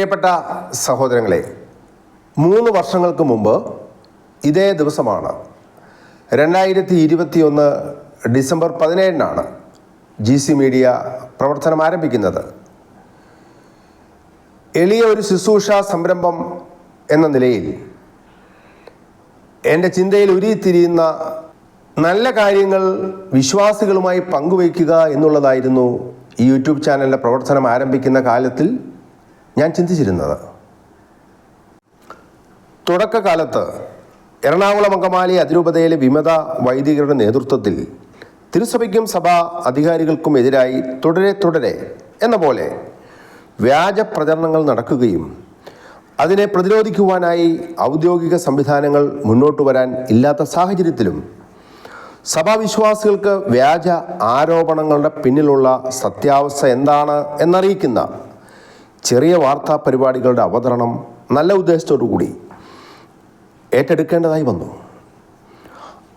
പ്രിയപ്പെട്ട സഹോദരങ്ങളെ മൂന്ന് വർഷങ്ങൾക്ക് മുമ്പ് ഇതേ ദിവസമാണ് രണ്ടായിരത്തി ഇരുപത്തിയൊന്ന് ഡിസംബർ പതിനേഴിനാണ് ജി സി മീഡിയ പ്രവർത്തനം ആരംഭിക്കുന്നത്. എളിയ ഒരു ശുശ്രൂഷ സംരംഭം എന്ന നിലയിൽ എന്റെ ചിന്തയിൽ ഉരുത്തിരിയുന്ന നല്ല കാര്യങ്ങൾ വിശ്വാസികളുമായി പങ്കുവയ്ക്കുക എന്നുള്ളതായിരുന്നു ഈ യൂട്യൂബ് ചാനലിന്റെ പ്രവർത്തനം ആരംഭിക്കുന്ന കാലത്തിൽ ഞാൻ ചിന്തിച്ചിരുന്നത്. തുടക്കകാലത്ത് എറണാകുളം അങ്കമാലി അതിരൂപതയിലെ വിമത വൈദികരുടെ നേതൃത്വത്തിൽ തിരുസഭയ്ക്കും സഭാ അധികാരികൾക്കും എതിരായി തുടരെ തുടരെ എന്ന പോലെ വ്യാജ പ്രചരണങ്ങൾ നടക്കുകയും അതിനെ പ്രതിരോധിക്കുവാനായി ഔദ്യോഗിക സംവിധാനങ്ങൾ മുന്നോട്ട് വരാൻ ഇല്ലാത്ത സാഹചര്യത്തിലും സഭാവിശ്വാസികൾക്ക് വ്യാജ ആരോപണങ്ങളുടെ പിന്നിലുള്ള സത്യാവസ്ഥ എന്താണ് എന്നറിയിക്കുന്ന ചെറിയ വാർത്താ പരിപാടികളുടെ അവതരണം നല്ല ഉദ്ദേശത്തോടു കൂടി ഏറ്റെടുക്കേണ്ടതായി വന്നു.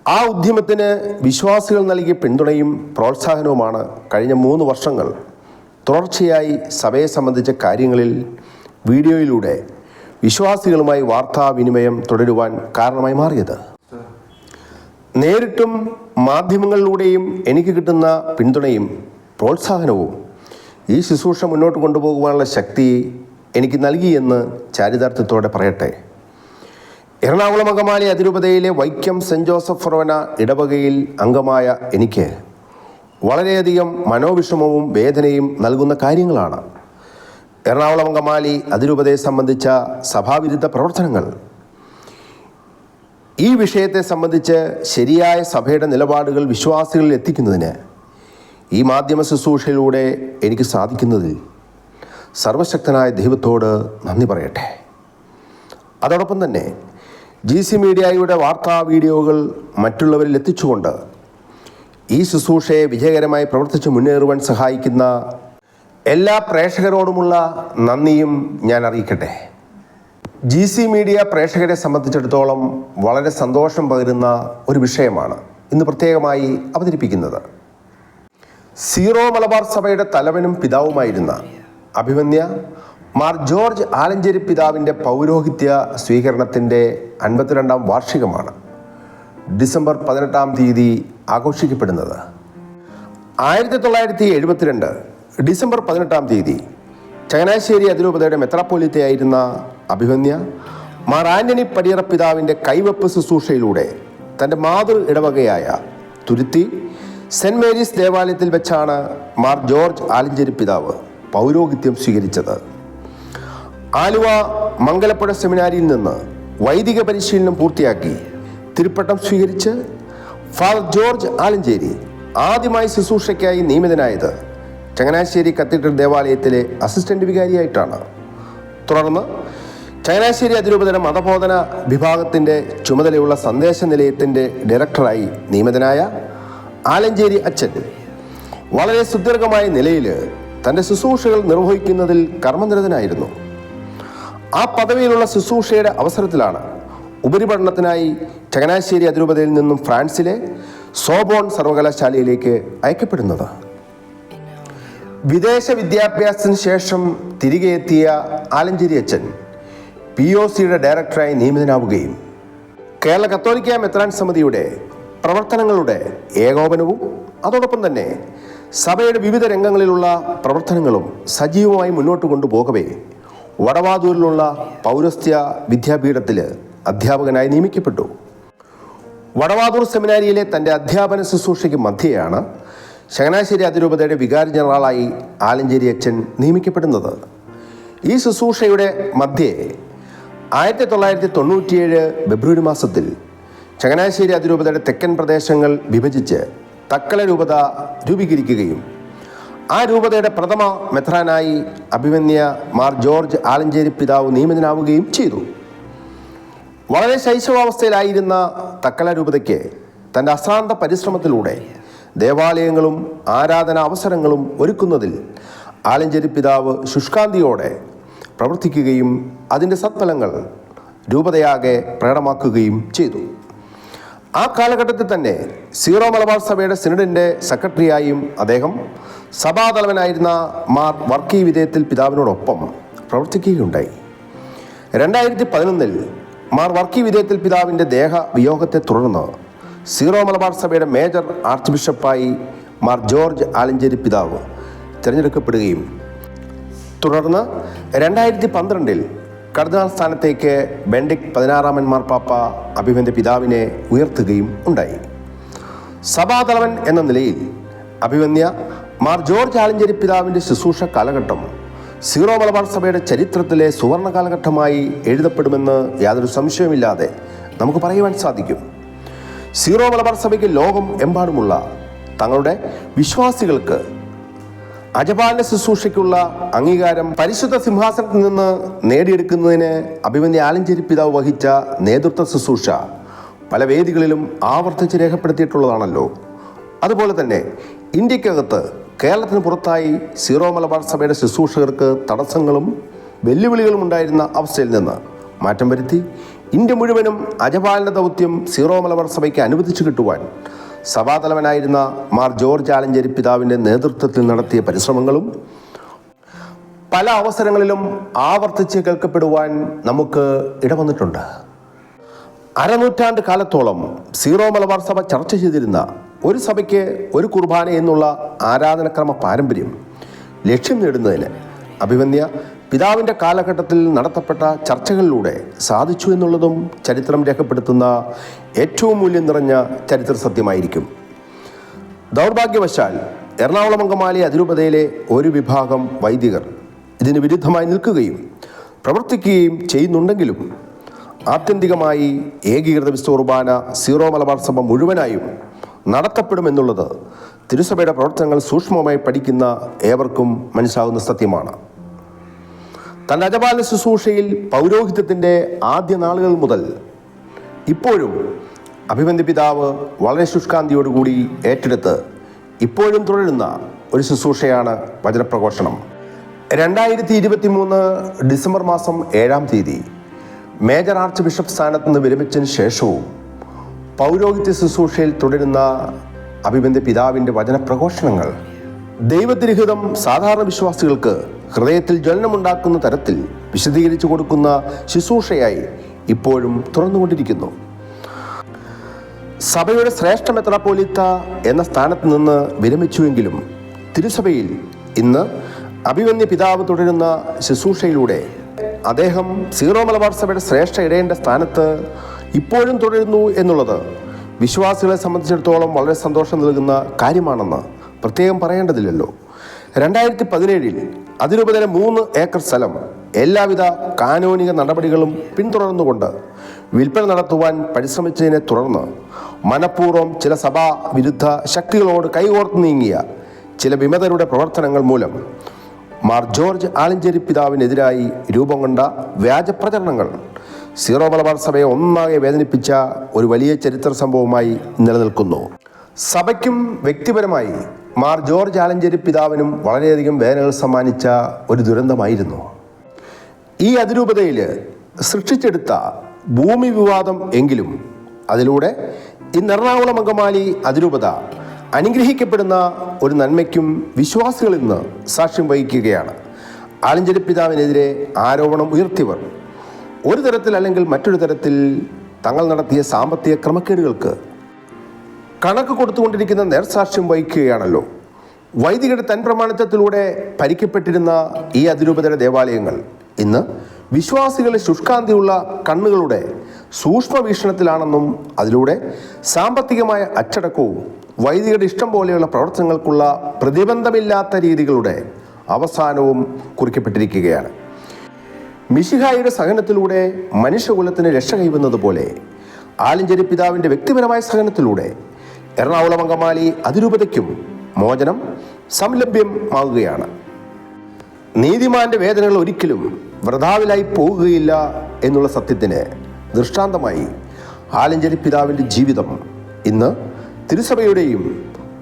ആ ഉദ്യമത്തിന് വിശ്വാസികൾ നൽകിയ പിന്തുണയും പ്രോത്സാഹനവുമാണ് കഴിഞ്ഞ മൂന്ന് വർഷങ്ങൾ തുടർച്ചയായി സഭയെ സംബന്ധിച്ച കാര്യങ്ങളിൽ വീഡിയോയിലൂടെ വിശ്വാസികളുമായി വാർത്താവിനിമയം തുടരുവാൻ കാരണമായി മാറിയത്. നേരിട്ടും മാധ്യമങ്ങളിലൂടെയും എനിക്ക് കിട്ടുന്ന പിന്തുണയും പ്രോത്സാഹനവും ഈ ശുശ്രൂഷ മുന്നോട്ട് കൊണ്ടുപോകുവാനുള്ള ശക്തി എനിക്ക് നൽകിയെന്ന് ചാരിതാർത്ഥ്യത്തോടെ പറയട്ടെ. എറണാകുളം അങ്കമാലി അതിരൂപതയിലെ വൈക്കം സെന്റ് ജോസഫ് ഫൊറോന ഇടവകയിൽ അംഗമായ എനിക്ക് വളരെയധികം മനോവിഷമവും വേദനയും നൽകുന്ന കാര്യങ്ങളാണ്. എറണാകുളം അങ്കമാലി അതിരൂപതയെ സംബന്ധിച്ച സഭാവിരുദ്ധ പ്രവർത്തനങ്ങൾ. ഈ വിഷയത്തെ സംബന്ധിച്ച് ശരിയായ സഭയുടെ നിലപാടുകൾ വിശ്വാസികളിൽ എത്തിക്കുന്നതിന് ഈ മാധ്യമ ശുശ്രൂഷയിലൂടെ എനിക്ക് സാധിക്കുന്നതിൽ സർവശക്തനായ ദൈവത്തോട് നന്ദി പറയട്ടെ. അതോടൊപ്പം തന്നെ ജി സി മീഡിയയുടെ വാർത്താ വീഡിയോകൾ മറ്റുള്ളവരിൽ എത്തിച്ചുകൊണ്ട് ഈ ശുശ്രൂഷയെ വിജയകരമായി പ്രവർത്തിച്ച് മുന്നേറുവാൻ സഹായിക്കുന്ന എല്ലാ പ്രേക്ഷകരോടുമുള്ള നന്ദിയും ഞാൻ അറിയിക്കട്ടെ. ജി സി മീഡിയ പ്രേക്ഷകരെ സംബന്ധിച്ചിടത്തോളം വളരെ സന്തോഷം പകരുന്ന ഒരു വിഷയമാണ് ഇന്ന് പ്രത്യേകമായി അവതരിപ്പിക്കുന്നത്. സീറോ മലബാർ സഭയുടെ തലവനും പിതാവുമായിരുന്ന അഭിമന്യ മാർ ജോർജ് ആലഞ്ചേരി പിതാവിന്റെ പൗരോഹിത്യ സ്വീകരണത്തിന്റെ അൻപത്തിരണ്ടാം വാർഷികമാണ് ഡിസംബർ പതിനെട്ടാം തീയതി ആഘോഷിക്കപ്പെടുന്നത്. ആയിരത്തി തൊള്ളായിരത്തി എഴുപത്തിരണ്ട് ഡിസംബർ പതിനെട്ടാം തീയതി ചങ്ങനാശ്ശേരി അതിരൂപതയുടെ മെത്രാപ്പോലിത്തയായിരുന്ന അഭിമന്യ മാർ ആന്റണി പടിയറ പിതാവിന്റെ കൈവപ്പ് ശുശ്രൂഷയിലൂടെ തന്റെ മാതൃ ഇടവകയായ തുരുത്തി സെന്റ് മേരീസ് ദേവാലയത്തിൽ വെച്ചാണ് മാർ ജോർജ് ആലഞ്ചേരി പിതാവ് പൗരോഹിത്യം സ്വീകരിച്ചത്. ആലുവ മംഗലപ്പുഴ സെമിനാരിയിൽ നിന്ന് വൈദിക പരിശീലനം പൂർത്തിയാക്കി തിരുപ്പട്ടം സ്വീകരിച്ച് ഫാദർ ജോർജ് ആലഞ്ചേരി ആദ്യമായി ശുശ്രൂഷയ്ക്കായി നിയമിതനായത് ചങ്ങനാശ്ശേരി കത്തീഡ്രൽ ദേവാലയത്തിലെ അസിസ്റ്റന്റ് വികാരിയായിട്ടാണ്. തുടർന്ന് ചങ്ങനാശ്ശേരി അതിരൂപതയുടെ മതബോധന വിഭാഗത്തിന്റെ ചുമതലയുള്ള സന്ദേശ നിലയത്തിന്റെ ഡയറക്ടറായി നിയമിതനായ ആലഞ്ചേരി അച്ഛൻ. വളരെ സുദീർഘമായ നിലയിൽ തന്റെ ശുശ്രൂഷകൾ നിർവഹിക്കുന്നതിൽ കർമ്മനിരതനായിരുന്നു. ആ പദവിയിലുള്ള ശുശ്രൂഷയുടെ അവസരത്തിലാണ് ഉപരിപഠനത്തിനായി ചങ്ങനാശ്ശേരി അതിരൂപതയിൽ നിന്നും ഫ്രാൻസിലെ സോബോൺ സർവകലാശാലയിലേക്ക് അയക്കപ്പെടുന്നത്. വിദേശ വിദ്യാഭ്യാസത്തിന് ശേഷം തിരികെ എത്തിയ ആലഞ്ചേരി അച്ഛൻ പി ഒ സിയുടെ ഡയറക്ടറായി നിയമിതനാവുകയും കേരള കത്തോലിക്ക മെത്രാൻ സമിതിയുടെ പ്രവർത്തനങ്ങളുടെ ഏകോപനവും അതോടൊപ്പം തന്നെ സഭയുടെ വിവിധ രംഗങ്ങളിലുള്ള പ്രവർത്തനങ്ങളും സജീവമായി മുന്നോട്ട് കൊണ്ടുപോകവേ. വടവാതൂരിലുള്ള പൗരസ്ത്യ വിദ്യാപീഠത്തിൽ അധ്യാപകനായി നിയമിക്കപ്പെട്ടു. വടവാതൂർ സെമിനാരിയിലെ തന്റെ അധ്യാപന ശുശ്രൂഷയ്ക്ക് മധ്യയാണ് ചങ്ങനാശ്ശേരി അതിരൂപതയുടെ വികാരി ജനറലായി ആലഞ്ചേരി അച്ഛൻ നിയമിക്കപ്പെടുന്നത്. ഈ ശുശ്രൂഷയുടെ മധ്യേ ആയിരത്തി തൊള്ളായിരത്തി തൊണ്ണൂറ്റിയേഴ് ഫെബ്രുവരി മാസത്തിൽ ചങ്ങനാശ്ശേരി അതിരൂപതയുടെ തെക്കൻ പ്രദേശങ്ങൾ വിഭജിച്ച് തക്കല രൂപത രൂപീകരിക്കുകയും ആ രൂപതയുടെ പ്രഥമ മെത്രാനായി അഭിമന്യ മാർ ജോർജ് ആലഞ്ചേരി പിതാവ് നിയമിതനാവുകയും ചെയ്തു. വളരെ ശൈശവാവസ്ഥയിലായിരുന്ന തക്കല രൂപതയ്ക്ക് തന്റെ അശ്രാന്ത പരിശ്രമത്തിലൂടെ ദേവാലയങ്ങളും ആരാധന അവസരങ്ങളും ഒരുക്കുന്നതിൽ ആലഞ്ചേരി പിതാവ് ശുഷ്കാന്തിയോടെ പ്രവർത്തിക്കുകയും അതിന്റെ സത്ഫലങ്ങൾ രൂപതയാകെ പ്രകടമാക്കുകയും ചെയ്തു. ആ കാലഘട്ടത്തിൽ തന്നെ സീറോ മലബാർ സഭയുടെ സിനഡിന്റെ സെക്രട്ടറിയായും അദ്ദേഹം സഭാതലവനായിരുന്ന മാർ വർക്കി വിധേയത്തിൽ പിതാവിനോടൊപ്പം പ്രവർത്തിക്കുകയുണ്ടായി. രണ്ടായിരത്തി പതിനൊന്നിൽ മാർ വർക്കി വിധേയത്തിൽ പിതാവിന്റെ ദേഹ വിയോഗത്തെ തുടർന്ന് സീറോ മലബാർ സഭയുടെ മേജർ ആർച്ച് ബിഷപ്പായി മാർ ജോർജ് ആലഞ്ചേരി പിതാവ് തിരഞ്ഞെടുക്കപ്പെടുകയും തുടർന്ന് രണ്ടായിരത്തി പന്ത്രണ്ടിൽ കർദിനാൾ സ്ഥാനത്തേക്ക് ബെൻഡിക് പതിനാറാമൻ മാർപ്പാപ്പ അഭിമന്റെ പിതാവിനെ ഉയർത്തുകയും ഉണ്ടായി. സഭാതലവൻ എന്ന നിലയിൽ അഭിമന്യ മാർ ജോർജ് ആലഞ്ചേരി പിതാവിന്റെ ശുശ്രൂഷ കാലഘട്ടം സീറോ മലബാർ സഭയുടെ ചരിത്രത്തിലെ സുവർണ കാലഘട്ടമായി എഴുതപ്പെടുമെന്ന് യാതൊരു സംശയവുമില്ലാതെ നമുക്ക് പറയുവാൻ സാധിക്കും. സീറോ മലബാർ സഭയ്ക്ക് ലോകം എമ്പാടുമുള്ള തങ്ങളുടെ വിശ്വാസികൾക്ക് അജപാലന ശുശ്രൂഷയ്ക്കുള്ള അംഗീകാരം പരിശുദ്ധ സിംഹാസനത്തിൽ നിന്ന് നേടിയെടുക്കുന്നതിന് അഭിമന്യ ആലഞ്ചേരി പിതാവ് വഹിച്ച നേതൃത്വ ശുശ്രൂഷ പല വേദികളിലും ആവർത്തിച്ച് രേഖപ്പെടുത്തിയിട്ടുള്ളതാണല്ലോ. അതുപോലെ തന്നെ ഇന്ത്യക്കകത്ത് കേരളത്തിന് പുറത്തായി സീറോ മലബാർ സഭയുടെ ശുശ്രൂഷകർക്ക് തടസ്സങ്ങളും വെല്ലുവിളികളും ഉണ്ടായിരുന്ന അവസ്ഥയിൽ നിന്ന് മാറ്റം വരുത്തി ഇന്ത്യ മുഴുവനും അജപാലന ദൗത്യം സീറോ മലബാർ സഭയ്ക്ക് അനുവദിച്ചു കിട്ടുവാൻ സഭാതലവനായിരുന്ന മാർ ജോർജ് ആലഞ്ചേരി പിതാവിന്റെ നേതൃത്വത്തിൽ നടത്തിയ പരിശ്രമങ്ങളും പല അവസരങ്ങളിലും ആവർത്തിച്ച് കേൾക്കപ്പെടുവാൻ നമുക്ക് ഇടവന്നിട്ടുണ്ട്. അരനൂറ്റാണ്ട് കാലത്തോളം സീറോ മലബാർ സഭ ചർച്ച ചെയ്തിരുന്ന ഒരു സഭയ്ക്ക് ഒരു കുർബാന എന്നുള്ള ആരാധനക്രമ പാരമ്പര്യം ലക്ഷ്യം നേടുന്നതിന് അഭിമന്യ പിതാവിന്റെ കാലഘട്ടത്തിൽ നടത്തപ്പെട്ട ചർച്ചകളിലൂടെ സാധിച്ചു എന്നുള്ളതും ചരിത്രം രേഖപ്പെടുത്തുന്ന ഏറ്റവും മൂല്യം നിറഞ്ഞ ചരിത്ര സത്യമായിരിക്കും. ദൗർഭാഗ്യവശാൽ എറണാകുളം അങ്കമാലി അതിരൂപതയിലെ ഒരു വിഭാഗം വൈദികർ ഇതിന് വിരുദ്ധമായി നിൽക്കുകയും പ്രവർത്തിക്കുകയും ചെയ്യുന്നുണ്ടെങ്കിലും ആത്യന്തികമായി ഏകീകൃത വിശ്വകുർബാന സീറോ മലബാർ സഭ മുഴുവനായും നടത്തപ്പെടുമെന്നുള്ളത് തിരുസഭയുടെ പ്രവർത്തനങ്ങൾ സൂക്ഷ്മമായി പഠിക്കുന്ന ഏവർക്കും മനസ്സിലാകുന്ന സത്യമാണ്. തന്റെ അജപാല ശുശ്രൂഷയിൽ പൗരോഹിത്യത്തിന്റെ ആദ്യ നാളുകൾ മുതൽ ഇപ്പോഴും അഭിമന്യ പിതാവ് വളരെ ശുഷ്കാന്തിയോടുകൂടി ഏറ്റെടുത്ത് ഇപ്പോഴും തുടരുന്ന ഒരു ശുശ്രൂഷയാണ് വചനപ്രഘോഷണം രണ്ടായിരത്തി ഇരുപത്തി മൂന്ന് ഡിസംബർ മാസം ഏഴാം തീയതി മേജർ ആർച്ച് ബിഷപ്പ് സ്ഥാനത്ത് നിന്ന് വിരമിച്ചതിന് ശേഷവും പൗരോഹിത്യ ശുശ്രൂഷയിൽ തുടരുന്ന അഭിമന്യ പിതാവിന്റെ വചനപ്രഘോഷണങ്ങൾ ദൈവത്തിരിഹിതം സാധാരണ വിശ്വാസികൾക്ക് ഹൃദയത്തിൽ ജ്വലനമുണ്ടാക്കുന്ന തരത്തിൽ വിശദീകരിച്ചു കൊടുക്കുന്ന ശുശ്രൂഷയായി ഇപ്പോഴും തുറന്നുകൊണ്ടിരിക്കുന്നു. സഭയുടെ ശ്രേഷ്ഠ മെത്രാപ്പോലിത്ത എന്ന സ്ഥാനത്ത് നിന്ന് വിരമിച്ചുവെങ്കിലും തിരുസഭയിൽ ഇന്ന് അഭിമന്യ പിതാവ് തുടരുന്ന ശുശ്രൂഷയിലൂടെ അദ്ദേഹം സീറോ മലബാർ സഭയുടെ ശ്രേഷ്ഠ ഇടയേണ്ട സ്ഥാനത്ത് ഇപ്പോഴും തുടരുന്നു എന്നുള്ളത് വിശ്വാസികളെ സംബന്ധിച്ചിടത്തോളം വളരെ സന്തോഷം നൽകുന്ന കാര്യമാണെന്ന് പ്രത്യേകം പറയേണ്ടതില്ലല്ലോ. രണ്ടായിരത്തി പതിനേഴിൽ അതിരൂപതയിലെ മൂന്ന് ഏക്കർ സ്ഥലം എല്ലാവിധ കാനോനിക നടപടികളും പിന്തുടർന്നുകൊണ്ട് വിൽപ്പന നടത്തുവാൻ പരിശ്രമിച്ചതിനെ തുടർന്ന് മനഃപൂർവം ചില സഭാ വിരുദ്ധ ശക്തികളോട് കൈകോർത്ത് നീങ്ങിയ ചില വിമതരുടെ പ്രവർത്തനങ്ങൾ മൂലം മാർ ജോർജ് ആലഞ്ചേരി പിതാവിനെതിരായി രൂപം കൊണ്ട വ്യാജ പ്രചരണങ്ങൾ സീറോ മലബാർ സഭയെ ഒന്നാകെ വേദനിപ്പിച്ച ഒരു വലിയ ചരിത്ര സംഭവമായി നിലനിൽക്കുന്നു. സഭയ്ക്കും വ്യക്തിപരമായി മാർ ജോർജ് ആലഞ്ചേരി പിതാവിനും വളരെയധികം വേദനകൾ സമ്മാനിച്ച ഒരു ദുരന്തമായിരുന്നു. ഈ അതിരൂപതയിൽ സൃഷ്ടിച്ചെടുത്ത ഭൂമി വിവാദം എങ്കിലും അതിലൂടെ ഇന്ന് എറണാകുളം അങ്കമാലി അതിരൂപത അനുഗ്രഹിക്കപ്പെടുന്ന ഒരു നന്മയ്ക്കും വിശ്വാസികൾ ഇന്ന് സാക്ഷ്യം വഹിക്കുകയാണ്. ആലഞ്ചേരി പിതാവിനെതിരെ ആരോപണം ഉയർത്തിയവർ ഒരു തരത്തിൽ അല്ലെങ്കിൽ മറ്റൊരു തരത്തിൽ തങ്ങൾ നടത്തിയ സാമ്പത്തിക ക്രമക്കേടുകൾക്ക് കണക്ക് കൊടുത്തുകൊണ്ടിരിക്കുന്ന നേർസാക്ഷ്യം വഹിക്കുകയാണല്ലോ. വൈദികരുടെ തൻ പ്രമാണിത്വത്തിലൂടെ പരിക്കപ്പെട്ടിരുന്ന ഈ അതിരൂപതയുടെ ദേവാലയങ്ങൾ ഇന്ന് വിശ്വാസികളെ ശുഷ്കാന്തിയുള്ള കണ്ണുകളുടെ സൂക്ഷ്മ വീക്ഷണത്തിലാണെന്നും അതിലൂടെ സാമ്പത്തികമായ അച്ചടക്കവും വൈദികരുടെ ഇഷ്ടം പോലെയുള്ള പ്രവർത്തനങ്ങൾക്കുള്ള പ്രതിബന്ധമില്ലാത്ത രീതികളുടെ അവസാനവും കുറിക്കപ്പെട്ടിരിക്കുകയാണ്. മിശിഹായുടെ സഹനത്തിലൂടെ മനുഷ്യകുലത്തിന് രക്ഷ കൈവന്നതുപോലെ ആലിഞ്ചേരി പിതാവിന്റെ വ്യക്തിപരമായ സഹനത്തിലൂടെ എറണാകുളം അങ്കമാലി അതിരൂപതയ്ക്കും മോചനം സംലഭ്യമാകുകയാണ് നീതിമാന്റെ വേദനകൾ ഒരിക്കലും വ്രതാവിലായി പോകുകയില്ല എന്നുള്ള സത്യത്തിന് ദൃഷ്ടാന്തമായി ആലഞ്ചേരി പിതാവിന്റെ ജീവിതം ഇന്ന് തിരുസഭയുടെയും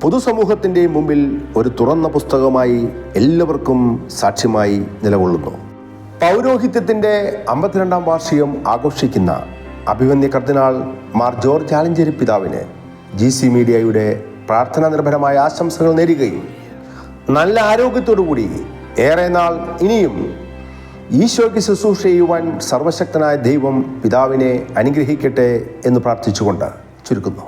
പൊതുസമൂഹത്തിന്റെയും മുമ്പിൽ ഒരു തുറന്ന പുസ്തകമായി എല്ലാവർക്കും സാക്ഷ്യമായി നിലകൊള്ളുന്നു. പൗരോഹിത്യത്തിന്റെ അമ്പത്തിരണ്ടാം വാർഷികം ആഘോഷിക്കുന്ന അഭിമന്യ കർദിനാൾ മാർ ജോർജ് ആലഞ്ചേരി പിതാവിന് ജി സി മീഡിയയുടെ പ്രാർത്ഥനാ നിർഭരമായ ആശംസകൾ നേരുകയും നല്ല ആരോഗ്യത്തോടുകൂടി ഏറെ നാൾ ഇനിയും ഈശോയ്ക്ക് ശുശ്രൂഷ ചെയ്യുവാൻ സർവശക്തനായ ദൈവം പിതാവിനെ അനുഗ്രഹിക്കട്ടെ എന്ന് പ്രാർത്ഥിച്ചുകൊണ്ട് ചുരുക്കുന്നു.